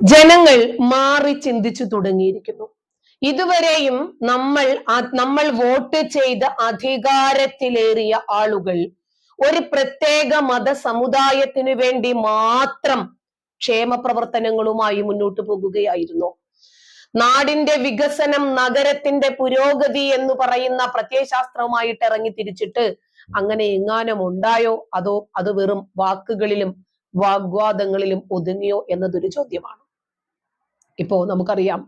ജനങ്ങൾ മാറി ചിന്തിച്ചു തുടങ്ങിയിരിക്കുന്നു. ഇതുവരെയും നമ്മൾ നമ്മൾ വോട്ട് ചെയ്ത അധികാരത്തിലേറിയ ആളുകൾ ഒരു പ്രത്യേക മത സമുദായത്തിനു വേണ്ടി മാത്രം ക്ഷേമ പ്രവർത്തനങ്ങളുമായി മുന്നോട്ട് പോകുകയായിരുന്നു. നാടിന്റെ വികസനം നഗരത്തിന്റെ പുരോഗതി എന്ന് പറയുന്ന പ്രത്യയശാസ്ത്രവുമായിട്ട് ഇറങ്ങി തിരിച്ചിട്ട് അങ്ങനെ എങ്ങാനും ഉണ്ടായോ? അതോ അത് വെറും വാക്കുകളിലും വാഗ്വാദങ്ങളിലും ഒതുങ്ങിയോ എന്നതൊരു ചോദ്യമാണ്. ഇപ്പോ നമുക്കറിയാം.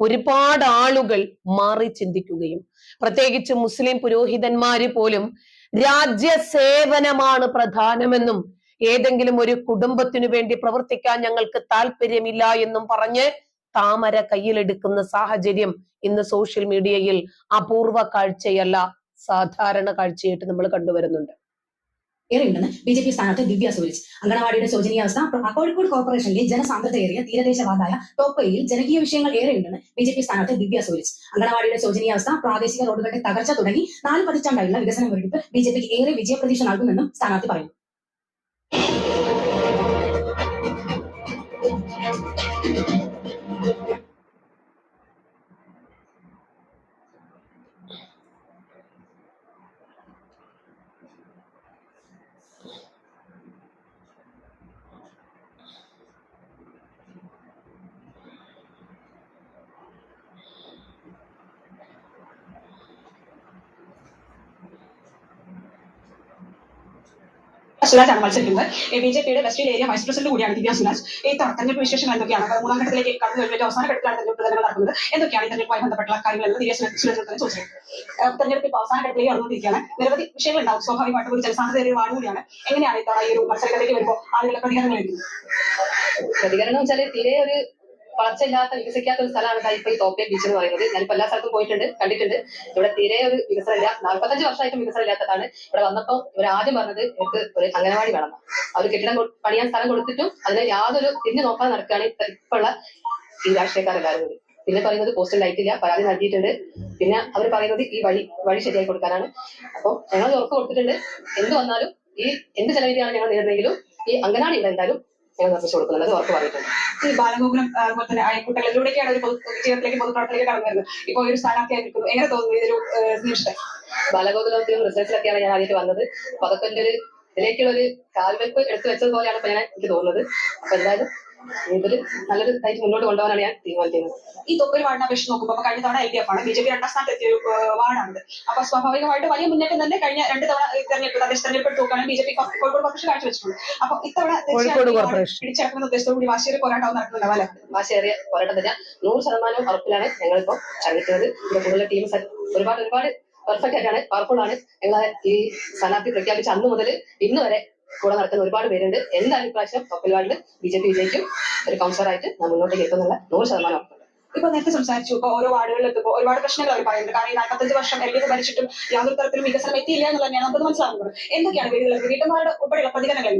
ഒരുപാട് ആളുകൾ മാറി ചിന്തിക്കുകയും പ്രത്യേകിച്ച് മുസ്ലിം പുരോഹിതന്മാര് പോലും രാജ്യ സേവനമാണ് പ്രധാനമെന്നും ഏതെങ്കിലും ഒരു കുടുംബത്തിനു വേണ്ടി പ്രവർത്തിക്കാൻ ഞങ്ങൾക്ക് താല്പര്യമില്ല എന്നും പറഞ്ഞ് താമര കയ്യിലെടുക്കുന്ന സാഹചര്യം ഇന്ന് സോഷ്യൽ മീഡിയയിൽ അപൂർവ കാഴ്ചയല്ല സാധാരണ കാഴ്ചയായിട്ട് നമ്മൾ കണ്ടുവരുന്നുണ്ട്. ഏറെയുണ്ടെന്ന് ബി ജെ പി സ്ഥാനാർത്ഥി ദിവ്യ സൂരിജ് അങ്കണവാടിയുടെ ശോചനീയാവസ്ഥ കോഴിക്കോട് കോർപ്പറേഷനിലെ ജനസാന്ദ്രതയേറിയ തീരദേശവാദായ ടോപ്പയിൽ ജനകീയ വിഷയങ്ങൾ ഏറെയുണ്ടെന്ന് ബി ജെ പി സ്ഥാനാർത്ഥി ദിവ്യ സൂരിജ് അങ്കണവാടിയുടെ ശോചനീയാവസ്ഥ പ്രാദേശിക റോഡുകളുടെ തകർച്ച തുടങ്ങി നാല് പതിറ്റാണ്ടായുള്ള വികസന മുരടിപ്പ് ബി ജെ പിക്ക് ഏറെ വിജയപ്രതീക്ഷ നൽകുമെന്നും സ്ഥാനാർത്ഥി പറയുന്നു. സുരാജാണ് മത്സരിക്കുന്നത്. ബി ജെ പിയുടെ വെസ്റ്റ് ഏരിയ വൈസ് പ്രസിഡന്റ് കൂടിയാണ് ദിവ്യ സുരാജ്. ഈ തെരഞ്ഞെടുപ്പ് വിശേഷങ്ങൾ എന്തൊക്കെയാണ്? മൂന്നാം ഘട്ടത്തിലേക്ക് കടന്നു കഴിഞ്ഞ അവസാന ഘട്ടത്തിലാണ് തെരഞ്ഞെടുപ്പ് പ്രചരണം നടക്കുന്നത്. എന്തൊക്കെയാണ് ഈ തെരഞ്ഞെടുപ്പുമായി ബന്ധപ്പെട്ട കാര്യങ്ങളെന്ന് ദിവ്യ സുരാജ് തന്നെ ചോദിച്ചത് തെരഞ്ഞെടുപ്പ് ഇപ്പോൾ അവസാന ഘട്ടത്തിലേക്ക് കടന്നുകൊണ്ടിരിക്കുകയാണ്. നിരവധി വിഷയങ്ങൾ ഉണ്ടാവും. സ്വാഭാവികമായിട്ടും ഒരു ജനസാന്ദ്രത ഒരു വാർഡ് കൂടിയാണ്. എങ്ങനെയാണ് ഇത്തവണ ഈ ഒരു മത്സരത്തിലേക്ക് വരുമ്പോൾ ആളുകളുടെ പ്രതികരണങ്ങൾ പ്രതികരണം വെച്ചാൽ തീരെ ഒരു വളർച്ചയില്ലാത്ത വികസിക്കാത്ത ഒരു സ്ഥലമാണ് ഇപ്പൊ ഈ തോപ്പേ ബീച്ച് എന്ന് പറയുന്നത്. ഞാനിപ്പോ എല്ലാ സ്ഥലത്തും പോയിട്ടുണ്ട് കണ്ടിട്ടുണ്ട്. ഇവിടെ തീരെ ഒരു വികസനമില്ല. നാൽപ്പത്തഞ്ച് വർഷമായിട്ടും വികസനമില്ലാത്തതാണ്. ഇവിടെ വന്നപ്പോൾ ഇവർ ആദ്യം പറഞ്ഞത് ഇവർക്ക് ഒരു അംഗനവാടി വേണം. അവർ കെട്ടിടം പണിയാൻ സ്ഥലം കൊടുത്തിട്ടും അതിനെ യാതൊരു തിരിഞ്ഞു നോക്കാതെ നടക്കുകയാണ് ഇപ്പൊ ഉള്ള ഈ രാഷ്ട്രീയക്കാരെല്ലാവരും കൂടി. പിന്നെ പറയുന്നത് പോസ്റ്റൽ ലൈറ്റ് ഇല്ല പരാതി നൽകിയിട്ടുണ്ട്. പിന്നെ അവർ പറയുന്നത് ഈ വഴി വഴി ശരിയായി കൊടുക്കാനാണ്. അപ്പോൾ ഞങ്ങൾ ഉറപ്പ് കൊടുത്തിട്ടുണ്ട്. എന്ത് വന്നാലും ഈ എന്ത് ചെലവിലാണ് ഞങ്ങൾ നേരിടുന്നെങ്കിലും ഈ അംഗനവാടി ഇവിടെ എന്തായാലും. ഞങ്ങൾ നിർമ്മിച്ചു കൊടുക്കുന്നുണ്ട് അത് പറഞ്ഞിട്ടുണ്ട് ഈ ബാലഗോകുലം അതുപോലെ തന്നെ അയൽക്കൂട്ടങ്ങളിലൂടെയൊക്കെയാണ് ഒരു പൊതു ജീവിതത്തിലേക്ക് പൊതുപ്രവർത്തനത്തിലേക്ക് കടന്നു വരുന്നത് ഇപ്പോൾ ഒരു സ്ഥാനാർത്ഥിയായി നിൽക്കുന്നു എങ്ങനെ തോന്നുന്നു ഇതൊരു നിമിഷം? ബാലഗോകുലത്തിലും റിസർച്ചിലൊക്കെയാണ് ഞാൻ ആദ്യമായിട്ട് വന്നത്. അപ്പൊ അതൊക്കെ എന്റെ ഒരു ഇതിലേക്കുള്ള ഒരു കാൽവെപ്പ് എടുത്തു വെച്ചത് പോലെയാണ് ഇപ്പൊ ഞാൻ എനിക്ക് തോന്നുന്നത്. അപ്പൊ എന്തായാലും ഇതൊരു നല്ലൊരു ഇതായിട്ട് മുന്നോട്ട് കൊണ്ടുപോകാനാണ് ഞാൻ തീരുമാനിക്കുന്നത്. ഈ തൊപ്പൽ വാർഡിനെ അപേക്ഷിച്ച് നോക്കുമ്പോൾ അപ്പൊ കഴിഞ്ഞ തവണ എൽ ഡി എഫ് ആണ്. ബി ജെ പി രണ്ടാം സ്ഥാനത്ത് എത്തിയ വാർഡാണ് അപ്പൊ സ്വാഭാവികമായിട്ട് വലിയ മുന്നേറ്റം തന്നെ കഴിഞ്ഞ രണ്ട് തവണ തെരഞ്ഞെടുപ്പ് തദ്ദേശ തെരഞ്ഞെടുപ്പ് നോക്കുകയാണെങ്കിൽ B J P Kozhikode corporation കാഴ്ചവെച്ചിട്ടുണ്ട് അപ്പൊ ഇത്തവണ. പിടിച്ചെടുക്കുന്ന ഉദ്ദേശത്തോടു കൂടി വാശിയേറി പോരാട്ടം നടക്കുന്നുണ്ടാവും അല്ലെ? ഭാഷയേറിയ പോരാട്ടം തന്നെ. നൂറ് ശതമാനം ഉറപ്പിലാണ് ഞങ്ങളിപ്പോ ചവിട്ടുന്നത് ഇവിടെ കൂടുതൽ ടീം ഒരുപാട് ഒരുപാട് പെർഫെക്റ്റ് ആയിട്ടാണ് പവർഫുൾ ആണ്. ഞങ്ങൾ ഈ സ്ഥാനാർത്ഥി പ്രഖ്യാപിച്ച അന്ന് മുതൽ ഇന്ന് വരെ കൂടെ നടക്കുന്ന ഒരുപാട് പേരുണ്ട്. എന്തായാലും ഇപ്രാവശ്യം തൊപ്പിൽവാർഡിൽ ബി ജെ പി വിജയിക്കും? ഒരു കൗൺസിലറായിട്ട് ഞാൻ മുന്നോട്ടേക്ക് എത്തുന്നുള്ള നൂറ് ശതമാനം ഉറപ്പുണ്ട് ഇപ്പൊ നേരത്തെ സംസാരിച്ചു ഇപ്പൊ ഓരോ വാർഡുകളിൽ എത്തുമ്പോൾ ഒരുപാട് പ്രശ്നങ്ങൾ അവർ പറയുന്നുണ്ട്. കാരണം ഈ നാൽപ്പത്തഞ്ച് വർഷം എൽ ഡി എഫ് ഭരിച്ചിട്ടും യാതൊരു തരത്തിലും വികസനം എത്തിയില്ല എന്നുള്ള തന്നെയാണ് നമുക്ക് മനസ്സിലാകുന്നത് എന്തൊക്കെയാണ് വീടുകളിൽ വീട്ടമ്മമാരുടെ ഉൾപ്പെടെയുള്ള പ്രതികരണങ്ങൾ?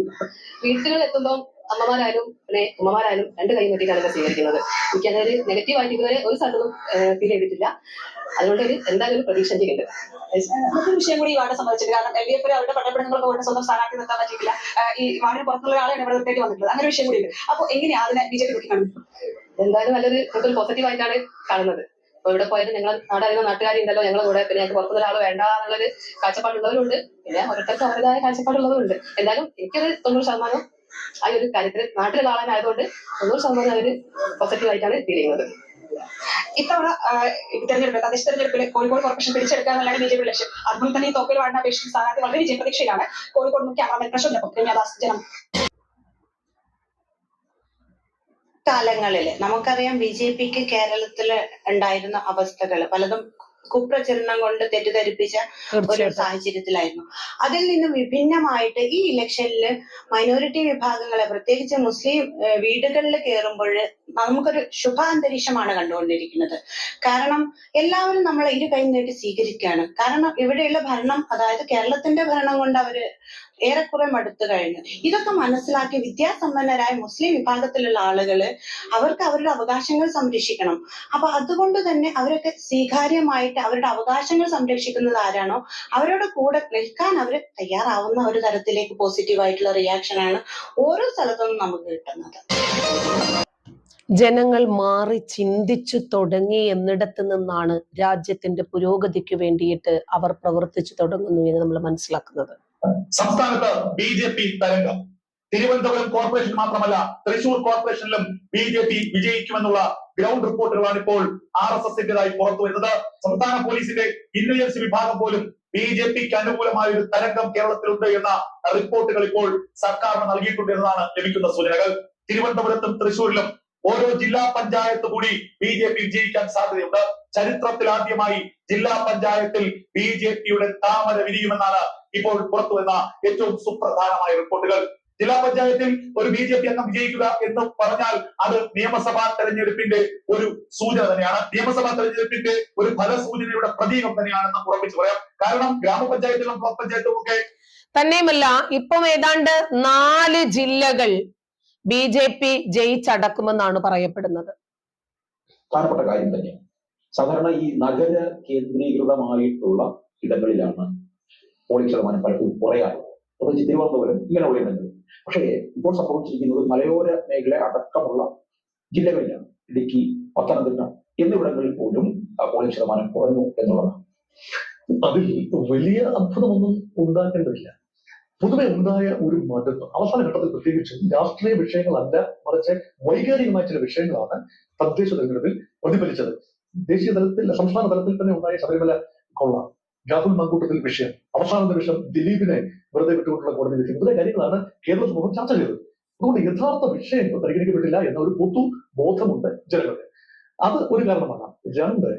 വീട്ടുകളിൽ എത്തുമ്പോൾ അമ്മമാരായാലും പിന്നെ ഉമ്മമാരായാലും രണ്ട് കൈ നീട്ടിയിട്ടാണ് ഞാൻ സ്വീകരിക്കുന്നത്. എനിക്ക് അതൊരു നെഗറ്റീവ് ആയിട്ട് ഒരു സ്ഥലത്തും ഫീൽ ചെയ്തിട്ടില്ല. അതുകൊണ്ട് ഒരു എന്തായാലും ഒരു പ്രതീക്ഷ എനിക്കുണ്ട്. മറ്റൊരു വിഷയം കൂടി ഈ വാർഡ് സംബന്ധിച്ചിട്ട് കാരണം എൽ ഡി എഫ് അവരുടെ പട്ടപ്പെടുന്നവർക്ക് കൊണ്ട് സ്വന്തം സ്ഥാനാർത്ഥി നിർത്താൻ പറ്റിയില്ല ഈ വാർഡിന് പുറത്തുള്ള ആളാണ് ഇവിടെ നിർത്തേണ്ടി വന്നിട്ടുള്ളത് അങ്ങനെ ഒരു വിഷയം കൂടി ഉണ്ട്. അപ്പൊ എങ്ങനെയാണ് അതിനെ ബി ജെ പി നോക്കിക്കാണുന്നത് എന്തായാലും നല്ലൊരു കൂടുതൽ പോസിറ്റീവ് ആയിട്ടാണ് കാണുന്നത്. അപ്പൊ ഇവിടെ പോയാലും ഞങ്ങൾ നാടായിരുന്ന നാട്ടുകാരുണ്ടല്ലോ ഞങ്ങളുടെ കൂടെ. പിന്നെ ഞങ്ങൾക്ക് പുറത്തുള്ള ഒരാൾ വേണ്ട എന്നുള്ളൊരു കാഴ്ചപ്പാടുള്ളവരുണ്ട്. പിന്നെ ഓരോരുത്തർക്കും അവരുടേതായ കാഴ്ചപ്പാടുള്ളവരുണ്ട്. എന്തായാലും എനിക്കത് തൊണ്ണൂറ് ശതമാനം ആ ഒരു കാര്യത്തിൽ നാട്ടിലെ ആളായതുകൊണ്ട് തൊണ്ണൂറ് ശതമാനം അവർ പോസിറ്റീവ് ആയിട്ടാണ് ഫീൽ ചെയ്യുന്നത്. ഇത്തവണ തെരഞ്ഞെടുപ്പ് തദ്ദേശ തെരഞ്ഞെടുപ്പിൽ കോഴിക്കോട് കോർപ്പറേഷൻ പിടിച്ചെടുക്കുക എന്നുള്ളതാണ് ബി ജെ പി ലക്ഷ്യം. അതുപോലെ തന്നെ ഈ തോപ്പിൽ വാർഡിനെ അപേക്ഷിച്ച് സ്ഥാനാർത്ഥി വളരെ പ്രതീക്ഷയിലാണ് കോഴിക്കോട് മുഖ്യ ക്യാമറമാൻ പ്രശ്നം രമ്യാദാസ് ജനം. കാലങ്ങളിൽ നമുക്കറിയാം ബി ജെ പിക്ക് കേരളത്തിൽ ഉണ്ടായിരുന്ന അവസ്ഥകൾ പലതും കുപ്രചരണം കൊണ്ട് തെറ്റിദ്ധരിപ്പിച്ച ഒരു സാഹചര്യത്തിലായിരുന്നു. അതിൽ നിന്നും വിഭിന്നമായിട്ട് ഈ ഇലക്ഷനിൽ മൈനോറിറ്റി വിഭാഗങ്ങളെ പ്രത്യേകിച്ച് മുസ്ലിം വീടുകളിൽ കയറുമ്പോൾ നമുക്കൊരു ശുഭാന്തരീക്ഷമാണ് കണ്ടുകൊണ്ടിരിക്കുന്നത്. കാരണം എല്ലാവരും നമ്മളെ ഇരു കൈ നീട്ടി സ്വീകരിക്കുകയാണ്. കാരണം ഇവിടെയുള്ള ഭരണം അതായത് കേരളത്തിന്റെ ഭരണം കൊണ്ട് അവർ ഏറെക്കുറെ മടുത്തു കഴിഞ്ഞു. ഇതൊക്കെ മനസ്സിലാക്കി വിദ്യാസമ്പന്നരായ മുസ്ലിം വിഭാഗത്തിലുള്ള ആളുകൾ അവർക്ക് അവരുടെ അവകാശങ്ങൾ സംരക്ഷിക്കണം. അപ്പൊ അതുകൊണ്ട് തന്നെ അവരൊക്കെ സ്വീകാര്യമായിട്ട് അവരുടെ അവകാശങ്ങൾ സംരക്ഷിക്കുന്നത് ആരാണോ അവരോട് കൂടെ നിൽക്കാൻ അവർ തയ്യാറാവുന്ന ഒരു തരത്തിലേക്ക് പോസിറ്റീവ് ആയിട്ടുള്ള റിയാക്ഷൻ ആണ് ഓരോ സ്ഥലത്തുനിന്നും നമുക്ക് കിട്ടുന്നത്. ജനങ്ങൾ മാറി ചിന്തിച്ചു തുടങ്ങി എന്നിടത്ത് നിന്നാണ് രാജ്യത്തിന്റെ പുരോഗതിക്ക് വേണ്ടിയിട്ട് അവർ പ്രവർത്തിച്ചു തുടങ്ങുന്നു എന്ന് നമ്മൾ മനസ്സിലാക്കുന്നത്. സംസ്ഥാനത്ത് ബി ജെ പി തരംഗം. തിരുവനന്തപുരം കോർപ്പറേഷൻ മാത്രമല്ല തൃശൂർ കോർപ്പറേഷനിലും ബി ജെ പി വിജയിക്കുമെന്നുള്ള ഗ്രൗണ്ട് റിപ്പോർട്ടുകളാണ് ഇപ്പോൾ ആർ എസ് എസിന്റേതായി പുറത്തു വരുന്നത്. സംസ്ഥാന പോലീസിന്റെ ഇന്റലിജൻസ് വിഭാഗം പോലും ബി ജെ പിക്ക് അനുകൂലമായ ഒരു തരംഗം കേരളത്തിലുണ്ട് എന്ന റിപ്പോർട്ടുകൾ ഇപ്പോൾ സർക്കാരിന് നൽകിയിട്ടുണ്ട് എന്നതാണ് ലഭിക്കുന്ന സൂചനകൾ. തിരുവനന്തപുരത്തും തൃശൂരിലും ഓരോ ജില്ലാ പഞ്ചായത്ത് കൂടി ബി ജെ പി വിജയിക്കാൻ സാധ്യതയുണ്ട്. ചരിത്രത്തിൽ ആദ്യമായി ജില്ലാ പഞ്ചായത്തിൽ ബി ജെ പിയുടെ താമര വിരിയുമെന്നാണ് ഇപ്പോൾ പുറത്തു വന്ന ഏറ്റവും സുപ്രധാനമായ റിപ്പോർട്ടുകൾ. ജില്ലാ പഞ്ചായത്തിൽ ഒരു ബി ജെ പി അംഗം വിജയിക്കുക എന്ന് പറഞ്ഞാൽ അത് നിയമസഭാ തെരഞ്ഞെടുപ്പിന്റെ ഒരു സൂചന തന്നെയാണ്. നിയമസഭാ തെരഞ്ഞെടുപ്പിന്റെ ഒരു ഫലസൂചനയുടെ പ്രതീകം തന്നെയാണെന്ന് ഉറപ്പിച്ചു പറയാം. കാരണം ഗ്രാമപഞ്ചായത്തിലും ബ്ലോക്ക് പഞ്ചായത്തും ഒക്കെ തന്നെയുമല്ല ഇപ്പം ഏതാണ്ട് നാല് ജില്ലകൾ ബി ജെ പി ജയിച്ചടക്കുമെന്നാണ് പറയപ്പെടുന്നത്. കാര്യം തന്നെ. സാധാരണ ഈ നഗര കേന്ദ്രീകൃതമായിട്ടുള്ള ഇടങ്ങളിലാണ് പോളിംഗ് ശതമാനം പലപ്പോഴും കുറയാറുള്ളത്. പ്രത്യേകിച്ച് തിരുവനന്തപുരം ഇങ്ങനെയുള്ള ഒഴിയുന്നുണ്ട് പക്ഷേ ഇപ്പോൾ സംഭവിച്ചിരിക്കുന്നത് മലയോര മേഖല അടക്കമുള്ള ജില്ലകളിലാണ്. ഇടുക്കി പത്തനംതിട്ട എന്നിവിടങ്ങളിൽ പോലും പോളിംഗ് ശതമാനം കുറഞ്ഞു എന്നുള്ളതാണ്. അതിൽ വലിയ അത്ഭുതമൊന്നും ഉണ്ടാക്കേണ്ടതില്ല പൊതുവെ ഉണ്ടായ ഒരു മാറ്റം. അവസാന ഘട്ടത്തിൽ പ്രത്യേകിച്ചും രാഷ്ട്രീയ വിഷയങ്ങളല്ല മറിച്ച് വൈകാരികമായ ചില വിഷയങ്ങളാണ് തദ്ദേശ തെരഞ്ഞെടുപ്പിൽ പ്രതിഫലിച്ചത്. ദേശീയ തലത്തിൽ സംസ്ഥാന തലത്തിൽ തന്നെ ഉണ്ടായ ശബരിമല കൊള്ള രാഹുൽ മങ്കൂട്ടത്തിൽ വിഷയം അവസാന നിമിഷം ദിലീപിനെ വെറുതെ വിട്ടുകൊണ്ടുള്ള കോടതി വിധി. മുതലായ കാര്യങ്ങളാണ് കേരള സമൂഹം ചർച്ച ചെയ്തത്. അതുകൊണ്ട് യഥാർത്ഥ വിഷയങ്ങൾ പരിഗണിക്കപ്പെട്ടില്ല എന്ന ഒരു പൊതു ബോധമുണ്ട് ജനങ്ങൾക്ക്. അത് ഒരു കാരണമാണ് രണ്ട്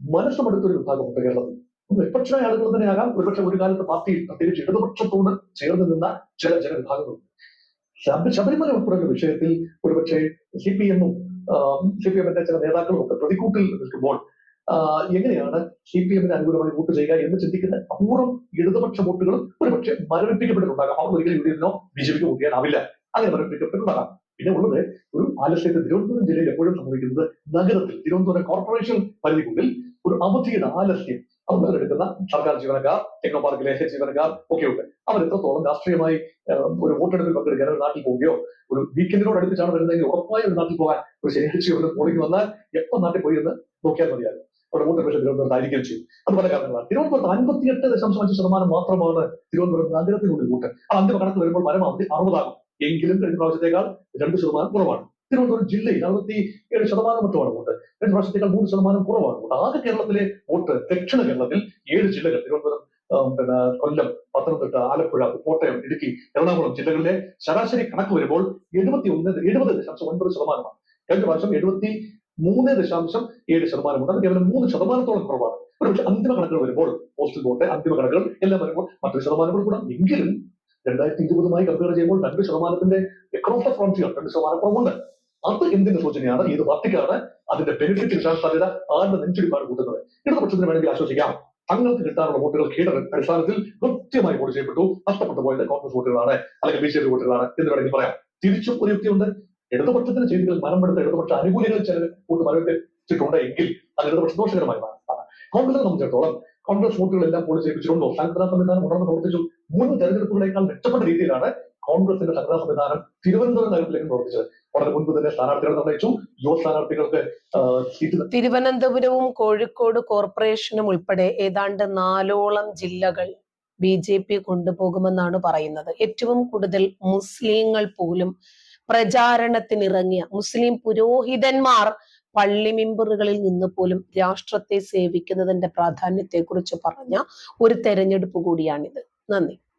മനസ്സുമെടുത്തൊരു വിഭാഗമുണ്ട് കേരളത്തിൽ. വിപക്ഷമായ ആളുകൾ തന്നെ ആകാം. ഒരുപക്ഷെ ഒരു കാലത്ത് പാർട്ടിയിൽ പ്രത്യേകിച്ച് ഇടതുപക്ഷത്തോട് ചേർന്ന് നിന്ന ചില ജനവിഭാഗങ്ങളുണ്ട്. ശബ- ശബരിമല ഉൾപ്പെടെയുള്ള വിഷയത്തിൽ ഒരുപക്ഷെ സി പി എമ്മും സി പി എമ്മിന്റെ ചില നേതാക്കളും ഒക്കെ പ്രതിക്കൂട്ടിൽ നിൽക്കുമ്പോൾ എങ്ങനെയാണ് സി പി എമ്മിന് അനുകൂലമായി വോട്ട് ചെയ്യുക എന്ന് ചിന്തിക്കുന്ന അപൂർവം ഇടതുപക്ഷ വോട്ടുകളും ഒരുപക്ഷെ മരവിപ്പിക്കപ്പെട്ടിട്ടുണ്ടാകാം. അവർ ഒരിക്കലും യു ഡി എഫിനോ ബി ജെ പിക്കോ വോട്ട് ചെയ്യാനാവില്ല. അങ്ങനെ മരവിപ്പിക്കപ്പെട്ടിട്ടുണ്ടാകാം പിന്നെ ഉള്ളത് ഒരു ആലസ്യത്തെ തിരുവനന്തപുരം ജില്ലയിൽ എപ്പോഴും സംഭവിക്കുന്നത് നഗരത്തിൽ തിരുവനന്തപുരം കോർപ്പറേഷൻ പരിധിക്കുള്ളിൽ ഒരു അവധിയുടെ ആലസ്യം എടുക്കുന്ന സർക്കാർ ജീവനക്കാർ ടെക്നോ പാർക്കിലെ ജീവനക്കാർ ഒക്കെ ഉണ്ട്. അവർ എത്രത്തോളം രാഷ്ട്രീയമായി ഒരു വോട്ടെടുപ്പിൽ പങ്കെടുക്കാൻ ഒരു നാട്ടിൽ പോവുകയോ ഒരു വീക്കെൻഡിനോട് അടുപ്പിച്ചാണ് വരുന്നതെങ്കിൽ ഉറപ്പായി ഒരു നാട്ടിൽ പോകാൻ ഒരു ശനിയാഴ്ച ഒരു പോളിംഗ് വന്നാൽ എപ്പോൾ നാട്ടിൽ പോയി എന്ന് നോക്കിയാൽ മതിയാകും അവിടെ വോട്ട് പക്ഷേ തിരുവനന്തപുരത്ത് ആയിരിക്കും ചെയ്യും അത് പല കാരണങ്ങളാണ്. തിരുവനന്തപുരത്ത് അൻപത്തിയെട്ട് ദശാംശം അഞ്ച് ശതമാനം മാത്രമാണ് തിരുവനന്തപുരം നഗരത്തിനുള്ളിൽ വോട്ട്. അത് അന്തിമ കണക്ക് വരുമ്പോൾ പരമാവധി അറുപതാകും. എങ്കിലും കഴിഞ്ഞ പ്രാവശ്യത്തേക്കാൾ രണ്ട് ശതമാനം കുറവാണ്. തിരുവനന്തപുരം ജില്ലയിൽ അറുപത്തി ഏഴ് ശതമാനം മറ്റുമാണ് വോട്ട് കഴിഞ്ഞ വർഷത്തേക്കാൾ മൂന്ന് ശതമാനം കുറവാണ് വോട്ട് ആകെ കേരളത്തിലെ വോട്ട് ദക്ഷിണ കേരളത്തിൽ ഏഴ് ജില്ലകൾ തിരുവനന്തപുരം പിന്നെ കൊല്ലം പത്തനംതിട്ട ആലപ്പുഴ കോട്ടയം ഇടുക്കി എറണാകുളം ജില്ലകളിലെ ശരാശരി കണക്ക് വരുമ്പോൾ എഴുപത്തി ഒന്ന് എഴുപത് ദശാംശം ഒൻപത് ശതമാനമാണ്. കഴിഞ്ഞ വർഷം എഴുപത്തി മൂന്ന് ദശാംശം ഏഴ് ശതമാനമുണ്ട്. അത് കേവലം മൂന്ന് ശതമാനത്തോളം കുറവാണ്. ഒരുപക്ഷെ അന്തിമ കണക്കുകൾ വരുമ്പോൾ പോസ്റ്റൽ വോട്ട് അന്തിമ കണക്കുകൾ എല്ലാം വരുമ്പോൾ മറ്റൊരു ശതമാനങ്ങൾ കൂടാം. എങ്കിലും രണ്ടായിരത്തി ഇരുപതുമായി കമ്പയർ ചെയ്യുമ്പോൾ രണ്ട് ശതമാനത്തിന്റെ എക്രോസ് ഫ്രോണ്ടിയർ രണ്ട് ശതമാനം കുറവുണ്ട്. അത് എന്തിന്റെ സൂചനയാണ്? ഏത് പാർട്ടിക്കാണ് അതിന്റെ ബെനിഫിറ്റ് കിട്ടാൻ സാധ്യത ആരുടെ നെഞ്ചിടിപ്പാണ് കൂട്ടുന്നത്? ഇടതുപക്ഷത്തിന് വേണമെങ്കിൽ ആശ്വസിക്കാം. തങ്ങൾക്ക് കിട്ടാനുള്ള വോട്ടുകൾ കീഴ അടിസ്ഥാനത്തിൽ കൃത്യമായി വോട്ട് ചെയ്യപ്പെട്ടു. നഷ്ടപ്പെട്ടു പോയത് കോൺഗ്രസ് വോട്ടുകളാണ് അല്ലെങ്കിൽ ബി ജെ പി വോട്ടുകളാണ് എന്ന് വേണമെങ്കിൽ പറയാം. തിരിച്ചും ഒരു യുക്തിയുണ്ട്. ഇടതുപക്ഷത്തിന് ചെയ്തികൾ മരമെടുത്ത ഇടതുപക്ഷ അനുകൂലികൾ ചില വോട്ട് മരവിട്ടിട്ടുണ്ട് എങ്കിൽ അത് ഇടതുപക്ഷ ദോഷകരമായി മാറാം. കോൺഗ്രസിനെ സംബന്ധിച്ചിടത്തോളം കോൺഗ്രസ് വോട്ടുകളെല്ലാം പോൾ ചെയ്യിപ്പിച്ചുകൊണ്ടോ സംഘടനാ സംവിധാനം ഉണർന്ന് പ്രവർത്തിച്ചു? മുൻ തെരഞ്ഞെടുപ്പുകളേക്കാൾ മെച്ചപ്പെട്ട രീതിയിലാണ് കോൺഗ്രസിന്റെ സംഘടനാ സംവിധാനം തിരുവനന്തപുരം നഗരത്തിലേക്ക് പ്രവർത്തിച്ചത്. വളരെ മുൻപ് തന്നെ സ്ഥാനാർത്ഥികളെ നിർണയിച്ചു യുവ സ്ഥാനാർത്ഥികൾക്ക് തിരുവനന്തപുരവും കോഴിക്കോട് കോർപ്പറേഷനും ഉൾപ്പെടെ ഏതാണ്ട് നാലോളം ജില്ലകൾ ബി ജെ പി കൊണ്ടുപോകുമെന്നാണ് പറയുന്നത്. ഏറ്റവും കൂടുതൽ മുസ്ലിങ്ങൾ പോലും പ്രചാരണത്തിനിറങ്ങിയ മുസ്ലിം പുരോഹിതന്മാർ പള്ളി മെമ്പറുകളിൽ നിന്ന് പോലും രാഷ്ട്രത്തെ സേവിക്കുന്നതിന്റെ പ്രാധാന്യത്തെക്കുറിച്ച് പറഞ്ഞ ഒരു തെരഞ്ഞെടുപ്പ് കൂടിയാണിത്. നന്ദി.